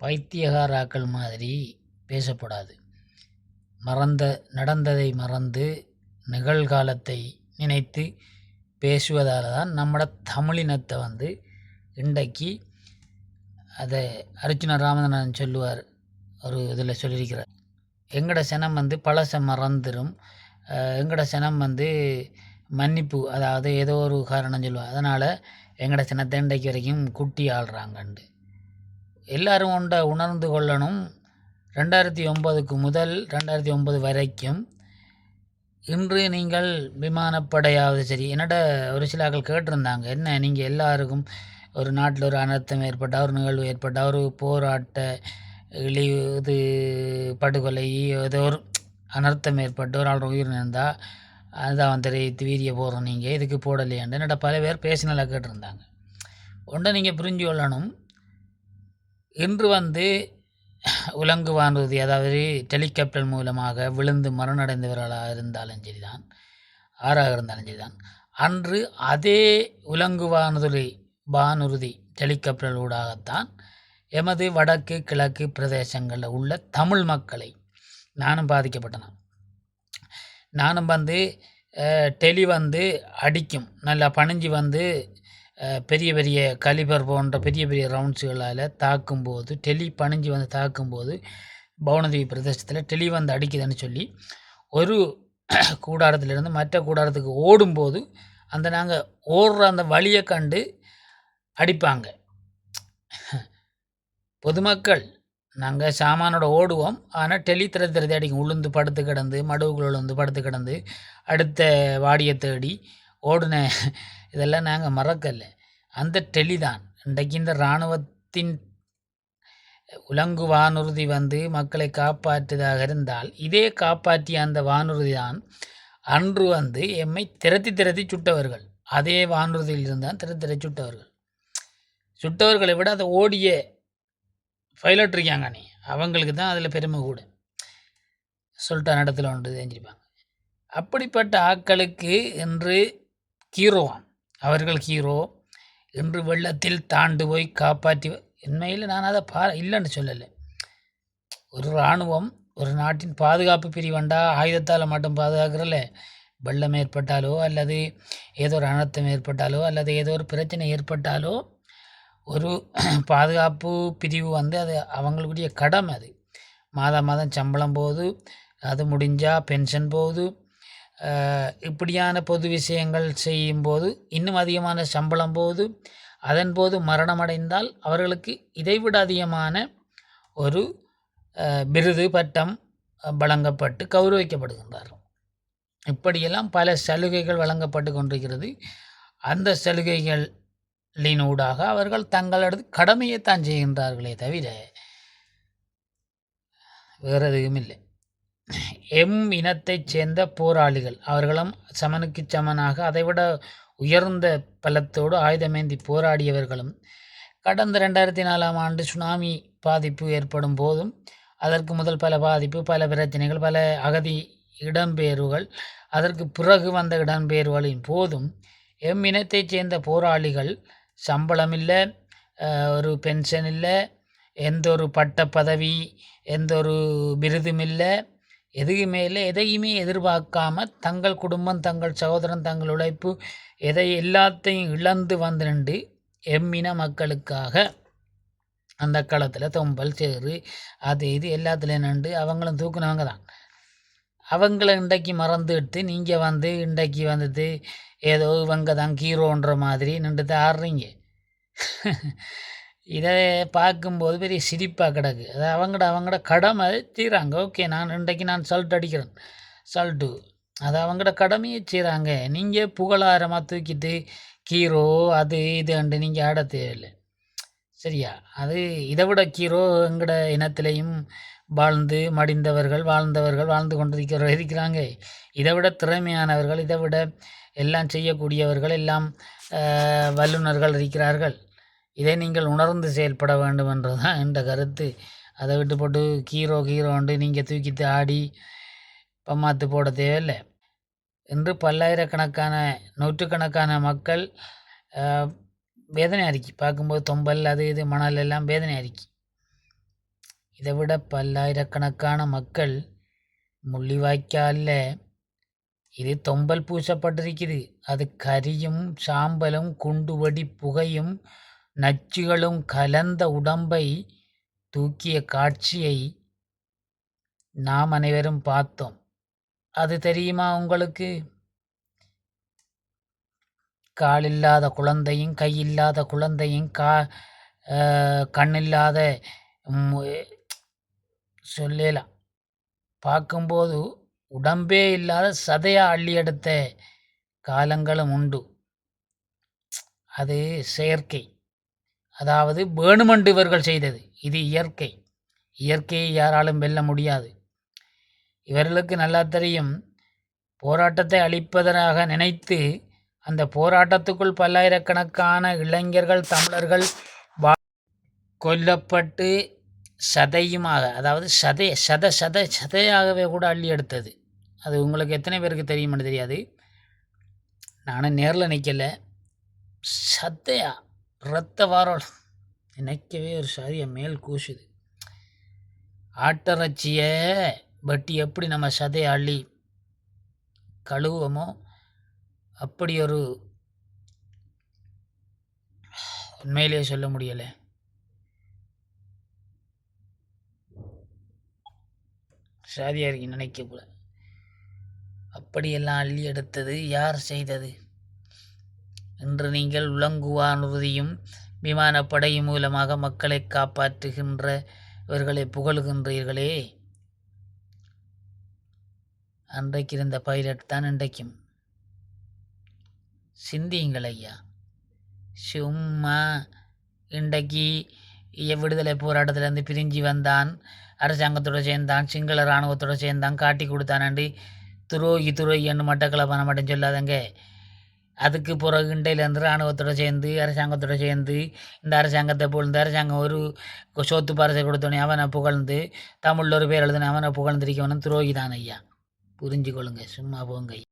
பைத்தியகாராக்கள் மாதிரி பேசப்படாது. மறந்த நடந்ததை மறந்து நிகழ்காலத்தை நினைத்து பேசுவதால் தான் நம்மட தமிழினத்தை வந்து இன்றைக்கு அதை அர்ஜுன ராமதனன் சொல்லுவார் ஒரு இதில் சொல்லியிருக்கிறார். எங்கட சனம் வந்து பழச மறந்துடும் எங்கட சனம் வந்து மன்னிப்பு அதாவது ஏதோ ஒரு காரணம் சொல்லுவார். அதனால் எங்கட சனத்தை இன்றைக்கு வரைக்கும் குட்டி ஆள்றாங்கண்டு. எல்லாரும் ஒன்றை உணர்ந்து கொள்ளணும். ரெண்டாயிரத்தி ஒம்பதுக்கு முதல் ரெண்டாயிரத்தி ஒம்பது வரைக்கும் இன்று நீங்கள் விமானப்படையாவது சரி என்னோட ஒரு சில ஆக்கள் கேட்டிருந்தாங்க என்ன நீங்கள் எல்லாருக்கும் ஒரு நாட்டில் ஒரு அனர்த்தம் ஏற்பட்டால் ஒரு நிகழ்வு ஏற்பட்டால் ஒரு போராட்ட இழிவு இது படுகொலை ஏதோ ஒரு அனர்த்தம் ஏற்பட்டு ஒரு ஆள் உயிர் நேர்ந்தால் அதுதான் தெரிவித்து வீரிய போகிறோம் நீங்கள் இதுக்கு போடலையாண்டு என்னோட பல பேர் பேசினலாக கேட்டிருந்தாங்க. ஒன்றை நீங்கள் புரிஞ்சு கொள்ளணும் இன்று வந்து உலங்கு வானூர்தி அதாவது டெலிகாப்டர் மூலமாக விழுந்து மரணடைந்தவர்களாக இருந்தாலும் சரிதான் ஆறாக இருந்தாலும் சரிதான். அன்று அதே உலங்கு வானூர்தி வானூர்தி டெலிகாப்டர் ஊடாகத்தான் எமது வடக்கு கிழக்கு பிரதேசங்களில் உள்ள தமிழ் மக்களை நானும் பாதிக்கப்பட்டேன். நானும் வந்து டெலி வந்து அடிக்கும் நல்லா பணிஞ்சு வந்து பெரிய பெரிய கலிபர் போன்ற பெரிய பெரிய ரவுண்ட்ஸுகளால் தாக்கும்போது டெலி பணிஞ்சு வந்து தாக்கும்போது பவுனதேவி பிரதேசத்தில் டெலி வந்து அடிக்குதுன்னு சொல்லி ஒரு கூடாரத்திலிருந்து மற்ற கூடாரத்துக்கு ஓடும்போது அந்த நாங்கள் ஓடுற அந்த வழியை கண்டு அடிப்பாங்க. பொதுமக்கள் நாங்கள் சாமானோட ஓடுவோம். ஆனால் டெலி திரை திறந்து அடிக்கும். உளுந்து படுத்து கிடந்து மடுவுக்குள் உளுந்து படுத்து கிடந்து அடுத்த வாடியை தேடி ஓடின இதெல்லாம் நாங்கள் மறக்கலை. அந்த டெலி தான் இன்றைக்கு இந்த இராணுவத்தின் உலங்கு வானூர்தி வந்து மக்களை காப்பாற்றுவதாக இருந்தால் இதே காப்பாற்றிய அந்த வானூர்தி தான் அன்று வந்து எம்மை திரத்தி திரத்தி சுட்டவர்கள். அதே வானூர்தியில் இருந்தால் திரத்தி திரை சுட்டவர்கள். சுட்டவர்களை விட அதை ஓடிய பைலட் இருக்காங்க நீ அவங்களுக்கு தான் அதில் பெருமை கூட. சொல்லிட்டா நடத்தில் ஒன்று தெரிஞ்சிருப்பாங்க. அப்படிப்பட்ட ஆக்களுக்கு என்று கீரோவான் அவர்கள் ஹீரோ என்று வெள்ளத்தில் தாண்டு போய் காப்பாற்றி உண்மையில் நான் அதை பா இல்லைன்னு சொல்லலை. ஒரு இராணுவம் ஒரு நாட்டின் பாதுகாப்பு பிரிவண்டா? ஆயுதத்தால் மட்டும் பாதுகாக்கிறல்ல? வெள்ளம் ஏற்பட்டாலோ அல்லது ஏதோ ஒரு அனர்த்தம் ஏற்பட்டாலோ அல்லது ஏதோ ஒரு பிரச்சனை ஏற்பட்டாலோ ஒரு பாதுகாப்பு பிரிவு வந்து அது அவங்களுக்குரிய கடமை அது. மாதம் மாதம் சம்பளம் போகுது அது முடிஞ்சால் பென்ஷன் போகுது இப்படியான பொது விஷயங்கள் செய்யும்போது இன்னும் அதிகமான சம்பளம் போது அதன் போது மரணமடைந்தால் அவர்களுக்கு இதைவிட அதிகமான ஒரு விருது பட்டம் வழங்கப்பட்டு கௌரவிக்கப்படுகின்றார்கள். இப்படியெல்லாம் பல சலுகைகள் வழங்கப்பட்டு கொண்டிருக்கிறது. அந்த சலுகைகளினூடாக அவர்கள் தங்களது கடமையைத்தான் செய்கின்றார்களே தவிர வேறு எதுவும் இல்லை எம் இனத்தைச் சேர்ந்த போராளிகள். அவர்களும் சமனுக்கு சமனாக அதைவிட உயர்ந்த பலத்தோடு ஆயுதமேந்தி போராடியவர்களும் கடந்த ரெண்டாயிரத்தி நாலாம் ஆண்டு சுனாமி பாதிப்பு ஏற்படும் போதும் அதற்கு முதல் பல பாதிப்பு பல பிரச்சனைகள் பல அகதி இடம்பெயர்வுகள் அதற்கு பிறகு வந்த இடம்பெயர்வுகளின் போதும் எம் இனத்தைச் சேர்ந்த போராளிகள் சம்பளம் இல்லை ஒரு பென்ஷன் இல்லை எந்த ஒரு பட்ட பதவி எந்த ஒரு விருதும் இல்லை எதுவுமே இல்லை எதையுமே எதிர்பார்க்காம தங்கள் குடும்பம் தங்கள் சகோதரன் தங்கள் உழைப்பு எதை எல்லாத்தையும் இழந்து வந்து நின்று எம்மின மக்களுக்காக அந்த காலத்தில் தொம்பல் சேறு அது இது எல்லாத்துலேயும் நின்று அவங்களும் தூக்குனவங்க தான். அவங்கள இன்றைக்கு எடுத்து நீங்கள் வந்து இன்றைக்கு வந்துட்டு ஏதோ இவங்க தான் ஹீரோன்ற மாதிரி நின்றுட்டு ஆடுறீங்க. இதை பார்க்கும்போது பெரிய சிரிப்பாக கிடக்கு. அது அவங்கட அவங்களோட கடமை செய்கிறாங்க ஓகே நான் இன்றைக்கு நான் சல்ட் அடிக்கிறேன். சல்ட்டு அது அவங்களோட கடமையை செய்கிறாங்க நீங்கள் புகழாரமாக தூக்கிட்டு கீரோ அது இதுன்ட்டு நீங்கள் ஆட தேவையில்லை. சரியா? அது இதை விட கீரோ எங்கட இனத்திலையும் வாழ்ந்து மடிந்தவர்கள் வாழ்ந்தவர்கள் வாழ்ந்து கொண்டிருக்கிற இருக்கிறாங்க. இதை விட திறமையானவர்கள் இதை விட எல்லாம் செய்யக்கூடியவர்கள் எல்லாம் வல்லுநர்கள் இருக்கிறார்கள். இதை நீங்கள் உணர்ந்து செயல்பட வேண்டும் என்றுதான் என்ற கருத்து. அதை விட்டு போட்டு கீரோ கீரோண்டு நீங்கள் தூக்கித்து ஆடி பம்மாத்து போட தேவையில்லை. என்று பல்லாயிரக்கணக்கான நூற்றுக்கணக்கான மக்கள் வேதனை அறிக்கை பார்க்கும்போது தொம்பல் அது இது மணல் எல்லாம் வேதனை அறிக்கை இதை விட பல்லாயிரக்கணக்கான மக்கள் முள்ளிவாய்க்காலில் இது தொம்பல் பூசப்பட்டிருக்குது. அது கரியும் சாம்பலும் குண்டுவெடி புகையும் நச்சுகளும் கலந்த உடம்பை தூக்கிய காட்சியை நாம் அனைவரும் பார்த்தோம். அது தெரியுமா உங்களுக்கு? காலில்லாத குழந்தையும் கையில்லாத குழந்தையும் கா கண்ணில்லாத சொல்லலாம். பார்க்கும்போது உடம்பே இல்லாத சதையா அள்ளி எடுத்த காலங்களும் உண்டு. அது செயற்கை. அதாவது வேணுமென்று இவர்கள் செய்தது. இது இயற்கை. இயற்கையை யாராலும் வெல்ல முடியாது. இவர்களுக்கு நல்லா தெரியும் போராட்டத்தை அழிப்பதனாக நினைத்து அந்த போராட்டத்துக்குள் பல்லாயிரக்கணக்கான இளைஞர்கள் தமிழர்கள் கொல்லப்பட்டு சதையுமாக அதாவது சதை சத சத சதையாகவே கூட அள்ளி எடுத்தது. அது உங்களுக்கு எத்தனை பேருக்கு தெரியுமென்னு தெரியாது. நானும் நேரில் நிற்கலை சதையா? ரத்த வாரோல். நினைக்கவே ஒரு சரியை மேல் கூசுது. ஆட்டரட்சியை பட்டி எப்படி நம்ம சதையை அள்ளி கழுவோமோ அப்படி ஒரு உண்மையிலேயே சொல்ல முடியலை. சாதியாருக்கு நினைக்க போல. அப்படியெல்லாம் அள்ளி எடுத்தது யார் செய்தது? இன்று நீங்கள் உலங்குவானுறுதியும் விமானப்படையும் மூலமாக மக்களை காப்பாற்றுகின்ற இவர்களை புகழுகின்றீர்களே. அன்றைக்கு இருந்த பைலட் தான் இன்றைக்கும். சிந்தியுங்கள் ஐயா சும்மா இன்றைக்கு விடுதலை போராட்டத்திலேருந்து பிரிஞ்சு வந்தான். அரசாங்கத்தோடு சேர்ந்தான் சிங்கள இராணுவத்தோடு சேர்ந்தான் காட்டி கொடுத்தானாண்டி துரோகி துரோகி என்று மட்டக்களப்பான மட்டும் சொல்லாதங்க. அதுக்கு பிறகு இண்டையிலேருந்து இராணுவத்தோட சேர்ந்து அரசாங்கத்தோட சேர்ந்து இந்த அரசாங்கத்தை புகழ்ந்து அரசாங்கம் ஒரு சொத்து பரிசை கொடுத்தோன்னே அவனை புகழ்ந்து தமிழில் ஒரு பேர் எழுதுனே அவனை புகழ்ந்திருக்கவனும் துரோகி தான் ஐயா. புரிஞ்சு கொள்ளுங்க சும்மா போங்க